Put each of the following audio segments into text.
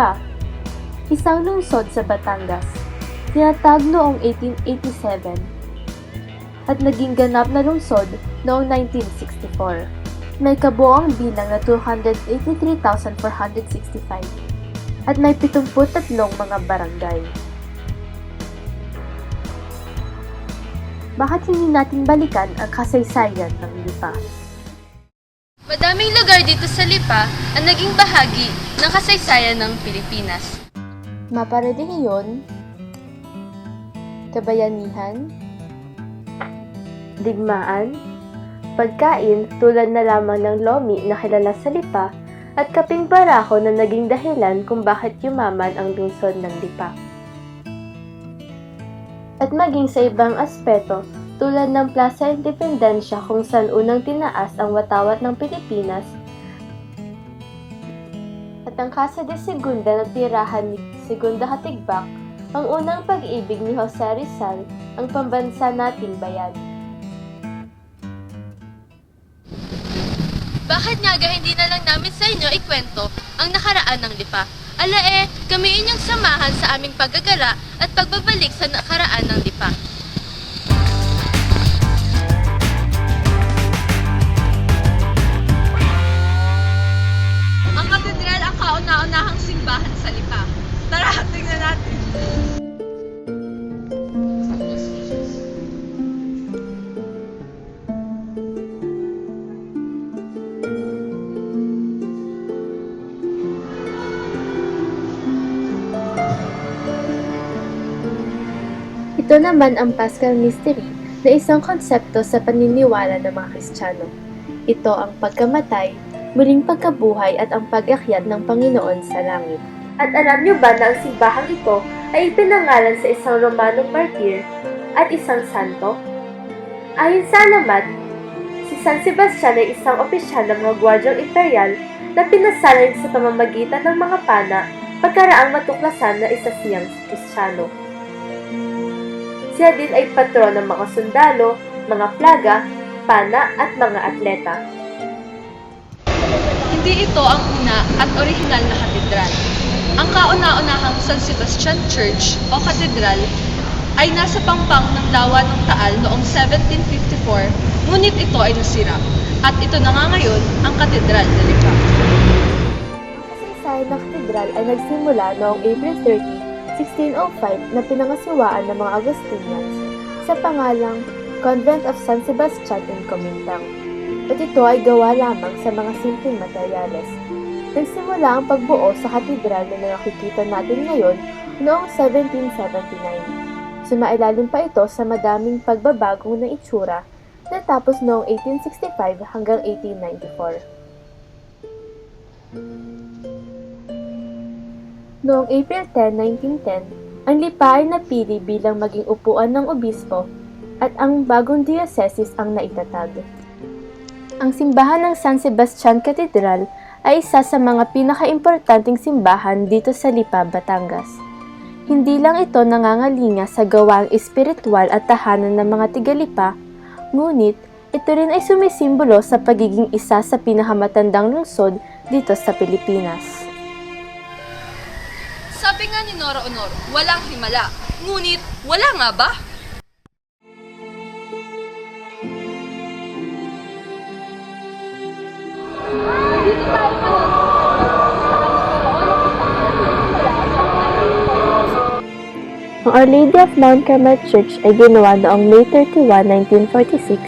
Lipa, isang lungsod sa Batangas, tinatag noong 1887 at naging ganap na lungsod noong 1964. May kabuoang bilang na 283,465 at may 73 mga barangay. Bakit hindi natin balikan ang kasaysayan ng Lipa? Madaming lugar dito sa Lipa ang naging bahagi ng kasaysayan ng Pilipinas. Maparelihiyon, kabayanihan, digmaan, pagkain tulad na lamang ng lomi na kilala sa Lipa at kaping barako na naging dahilan kung bakit yumaman ang lungsod ng Lipa. At maging sa ibang aspeto tulad ng Plaza Independencia kung saan unang tinaas ang watawat ng Pilipinas at ang Casa de Segunda na tirahan ni Segunda Katigbak, ang unang pag-ibig ni Jose Rizal, ang pambansa nating bayan. Bakit nga ga hindi na lang namin sa inyo ikwento ang nakaraan ng Lipa? Ala eh, kami inyong samahan sa aming paggagala at pagbabalik sa nakaraan ng Lipa. Simbahan sa Lipa. Tara, tingnan natin. Ito naman ang Paschal Mystery na isang konsepto sa paniniwala ng mga Kristiyano. Ito ang pagkamatay, muling pagkabuhay at ang pag-akyat ng Panginoon sa langit. At alam niyo ba na ang simbahang ito ay ipinangalan sa isang Romanong martir at isang santo? Ayon sa alamat, si San Sebastian ay isang opisyal ng mga gwardyang imperial na pinasalan sa pamamagitan ng mga pana pagkaraang matuklasan na isa siyang Kristiyano. Siya din ay patron ng mga sundalo, mga plaga, pana at mga atleta. Hindi ito ang una at orihinal na katedral. Ang kauna-unahang San Sebastian Church o katedral ay nasa pangpang ng dawa ng Taal noong 1754, ngunit ito ay nasira. At ito na nga ngayon ang katedral na Lipa. Ang kasaysayan ng katedral ay nagsimula noong April 30, 1605 na pinangasiwaan ng mga Agustinians sa pangalang Convent of San Sebastian in Comintang. At ito ay gawa lamang sa mga simpleng materyales. Nagsimula ang pagbuo sa katedral na nakikita natin ngayon noong 1779. Sumailalim pa ito sa madaming pagbabagong ng itsura natapos noong 1865 hanggang 1894. Noong April 10, 1910, ang Lipa ay napili bilang maging upuan ng obispo at ang bagong diocese ang naitatag. Ang simbahan ng San Sebastian Cathedral ay isa sa mga pinakaimportanteng simbahan dito sa Lipa, Batangas. Hindi lang ito nangangalinga sa gawaang espiritual at tahanan ng mga tigalipa, ngunit ito rin ay sumisimbolo sa pagiging isa sa pinakamatandang lungsod dito sa Pilipinas. Sabi nga ni Nora Honor, walang himala. Ngunit, wala nga ba? Ang Our Lady of Mount Carmel Church ay ginawa noong May 31, 1946,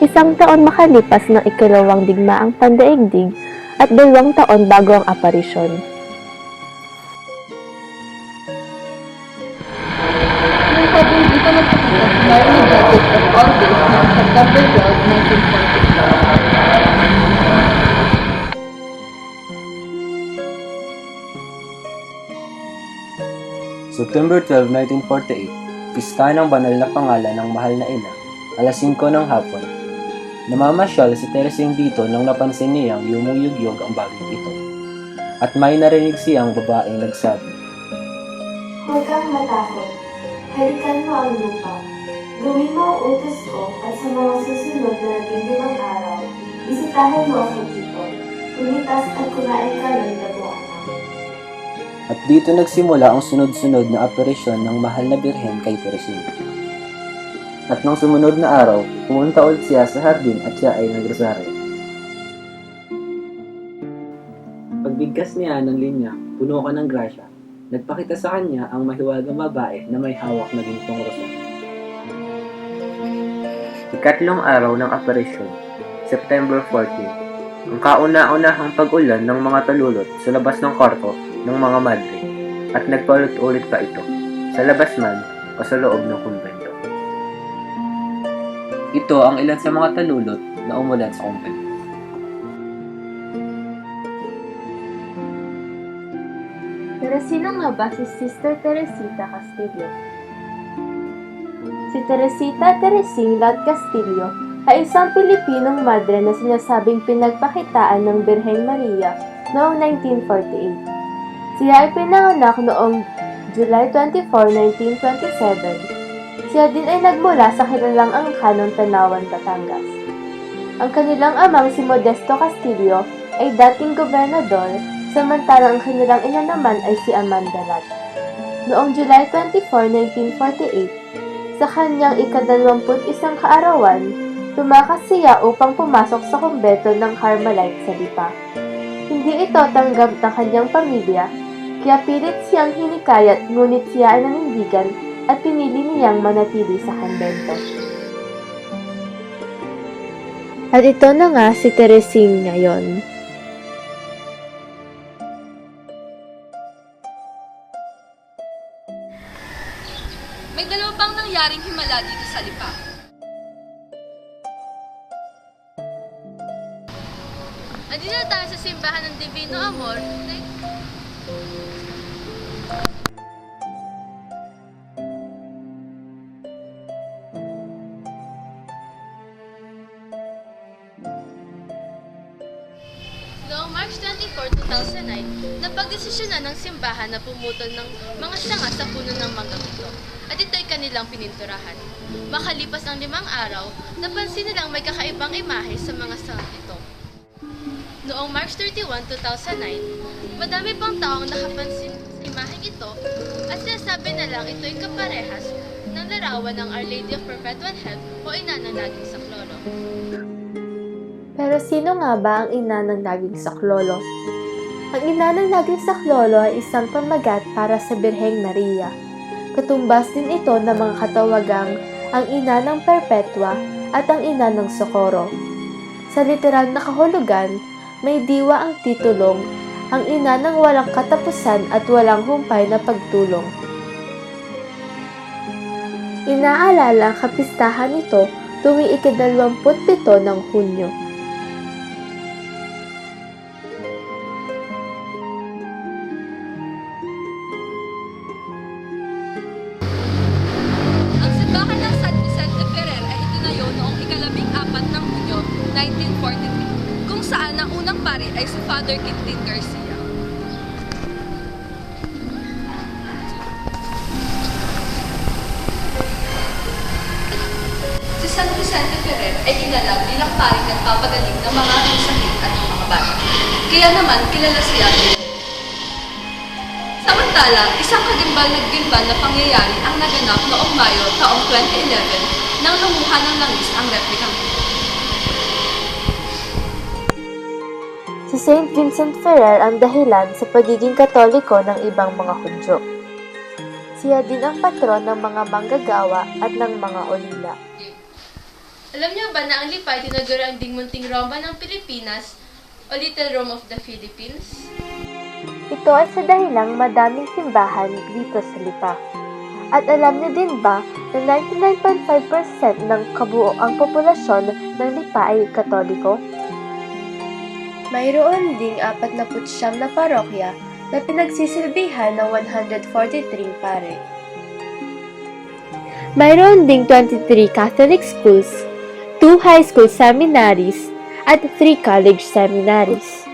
isang taon makalipas ng ikalawang digmaang pandaigdig at dalawang taon bago ang aparisyon. Dito nagpakita Marley Judges of noong September 12, 1940. September 12, 1948, pista ng banal na pangalan ng mahal na ina, alas 5 ng hapon. Namamasyal si Teresing dito nang napansin niyang yumuyugyog ang bagay ito. At may narinig siyang babaeng nagsabi, Huwag kang matakot. Halikan mo ang lupa. Gawin mo ang utos ko at sa mga susunod na nagiging araw, bisitahin mo ako dito. Umitas at kumain ka ng dabuanan. At dito nagsimula ang sunod-sunod na aparisyon ng mahal na birhen kay Teresina. At nung sumunod na araw, pumunta ulit siya sa hardin at siya ay nagrosaryo. Pagbigkas niya ng linya, puno ka ng grasya, nagpakita sa kanya ang mahiwagang babae na may hawak na gintong rosaryo. Ikatlong araw ng aparisyon, September 14, ang kauna-unahang pag-ulan ng mga talulot sa labas ng kwarto ng mga madre at nagpaulit-ulit pa ito, sa labas man o sa loob ng kumbento. Ito ang ilan sa mga talulot na umulan sa kumbento. Pero sino nga ba si Sister Teresita Castillo? Si Teresita Teresing Lat Castillo ay isang Pilipinong madre na sinasabing pinagpakitaan ng Birheng Maria noong 1948. Siya ay pinanganak noong July 24, 1927. Siya din ay nagmula sa kilalang angkan ng Tanawan, Batangas. Ang kanilang amang si Modesto Castillo ay dating gobernador samantalang ang kanilang ina naman ay si Amanda Lat. Noong July 24, 1948, sa kanyang ikadalawamput isang kaarawan, tumakas siya upang pumasok sa kumbento ng Carmelite sa Lipa. Hindi ito tanggap ng kanyang pamilya, kaya pilit siyang hinikayat ngunit siya ay nanindigan at pinili niyang manatili sa kumbento. At ito na nga si Teresing ngayon. May dalawa pang nangyaring himala dito sa lipa. Na tayo sa simbahan ng Divino Amor na Noong March 24, 2009, napagdesisyonan ng simbahan na pumutol ng mga sanga sa puno ng manggang ito at ito'y kanilang pininturahan. Makalipas ang limang araw, napansin nilang may kakaibang imahe sa mga sanga ito. Noong March 31, 2009, madami pang taong nakapansin sa imaheng ito at sinasabi na lang ito'y kaparehas ng larawan ng Our Lady of Perpetual Help o ina ng naging saklolo. Pero sino nga ba ang ina ng naging saklolo? Ang ina ng naging saklolo ay isang pamagat para sa Birheng Maria. Katumbas din ito ng mga katawagang ang ina ng Perpetua at ang ina ng Socorro. Sa literal na kahulugan, may diwa ang titulong, ang ina ng walang katapusan at walang humpay na pagtulong. Inaalala ang kapistahan nito tuwing ikadalawamput pito ng Hunyo. Vicente Ferrer ay kinalab bilang pari nagpapagaling ng mga sakit at ng mga bata. Kaya naman kilala siya Samantala, isang kagimbal na pangyayari ang naganap noong Mayo taong 2011 nang lumuha ng langis ang replikang. Si Saint Vincent Ferrer ang dahilan sa pagiging katoliko ng ibang mga Hudyo. Siya din ang patron ng mga manggagawa at ng mga olila. Alam niyo ba na ang Lipa ay tinagura ang dingmunting Roma ng Pilipinas o Little Rome of the Philippines? Ito ay sa dahilang madaming simbahan dito sa Lipa. At alam niyo din ba na 99.5% ng kabuoang populasyon ng Lipa ay katoliko? Mayroon ding 49 na parokya na pinagsisilbihan ng 143 pare. Mayroon ding 23 Catholic schools, 2 high school seminaries, at 3 college seminaries.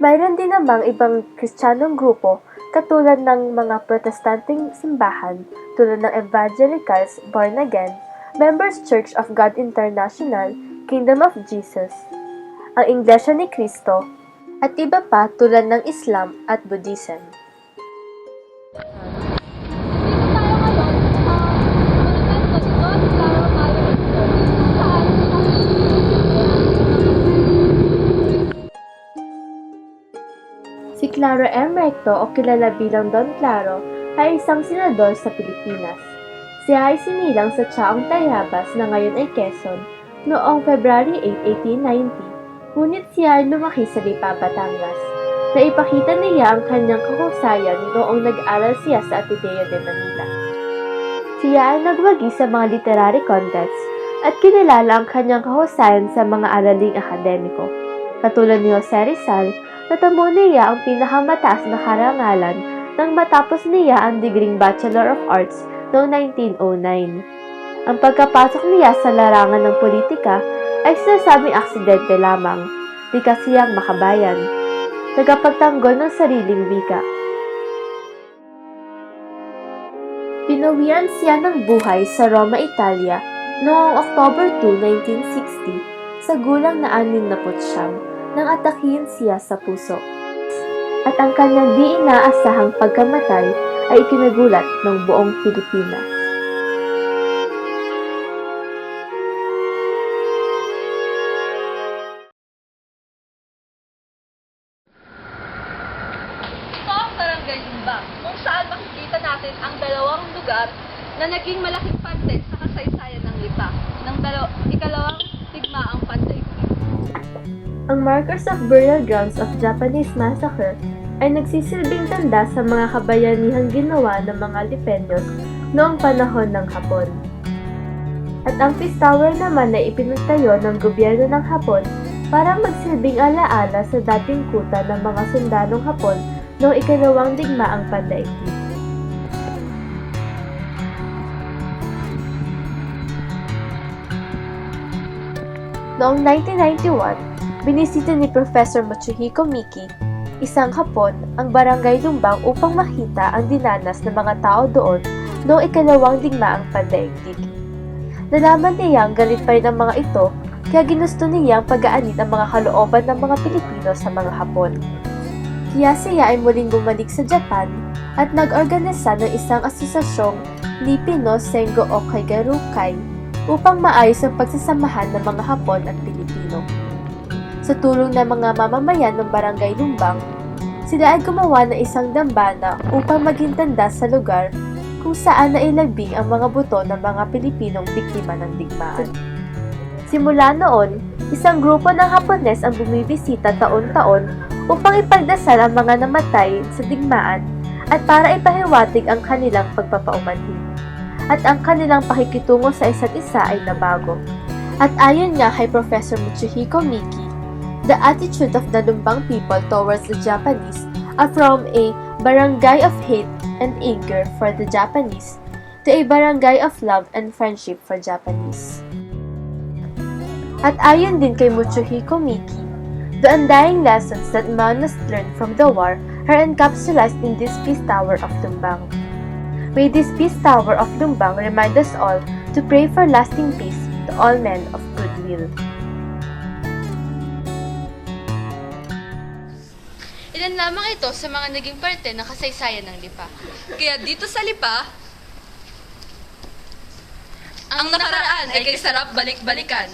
Mayroon din namang ibang kristyanong grupo katulad ng mga protestanteng simbahan tulad ng Evangelicals Born Again, Members Church of God International, Kingdom of Jesus, ang Iglesia ni Cristo, at iba pa tulad ng Islam at Buddhism. Claro M. Recto o kilala bilang Don Claro ay isang senador sa Pilipinas. Siya ay sinilang sa Chaong Tayabas na ngayon ay Quezon noong February 8, 1890, ngunit siya ay lumaki sa Lipa, Batangas. Naipakita niya ang kanyang kahusayan noong nag-aral siya sa Ateneo de Manila. Siya ay nagwagi sa mga literary contests at kinilala ang kanyang kahusayan sa mga araling akademiko. Katulad ni Jose Rizal, natamo niya ang pinakamataas na karangalan nang matapos niya ang degreeng Bachelor of Arts noong 1909. Ang pagkapasok niya sa larangan ng politika ay sinasabing aksidente lamang, di kasiyang makabayan. Tagapagtanggol ng sariling wika. Pinawian siya ng buhay sa Roma, Italia noong October 2, 1960 sa gulang na 69 nang atakihin siya sa puso. At ang kanyang di inaasahang pagkamatay ay ikinagulat ng buong Pilipinas. Ang markers of burial grounds of Japanese massacre ay nagsisilbing tanda sa mga kabayanihang ginawa ng mga Lipenyos noong panahon ng Hapon. At ang Peace Tower naman ay ipinagtayo ng gobyerno ng Hapon para magsilbing alaala sa dating kuta ng mga sundalong Hapon noong ikalawang digmaang pandaigdig. Noong 1991, binisita ni Professor Matsuhiko Miki, isang Hapon, ang barangay Lumbang upang makita ang dinanas ng mga tao doon noong ikalawang digmaang pandaigdig. Nalaman niya ang galit pa rin ng mga ito, kaya ginusto niyang pag-aanin ang mga kalooban ng mga Pilipino sa mga Hapon. Kaya siya ay muling bumalik sa Japan at nag-organisa ng isang asosasyong Nipino Sengo Okaigarukai upang maayos ang pagsasamahan ng mga Hapon at Pilipino. Sa tulong ng mga mamamayan ng Barangay Lumbang, sila ay gumawa ng isang dambana upang maging tanda sa lugar kung saan nailabing ang mga buto ng mga Pilipinong biktima ng digmaan. Simula noon, isang grupo ng Hapones ang bumibisita taon-taon upang ipagdasal ang mga namatay sa digmaan at para ipahiwatig ang kanilang pagpapaumanhin. At ang kanilang pakikitungo sa isa't isa ay nabago. At ayon nga kay Professor Mitsuhiko Miki, the attitude of the Lumbang people towards the Japanese are from a barangay of hate and anger for the Japanese to a barangay of love and friendship for Japanese. At ayon din kay Mitsuhiko Miki, the undying lessons that man must learn from the war are encapsulated in this Peace Tower of Lumbang. May this Peace Tower of Lumbang remind us all to pray for lasting peace to all men of goodwill. Ilan lamang ito sa mga naging parte ng kasaysayan ng Lipa. Kaya dito sa Lipa, ang nakaraan ay kay sarap balik-balikan.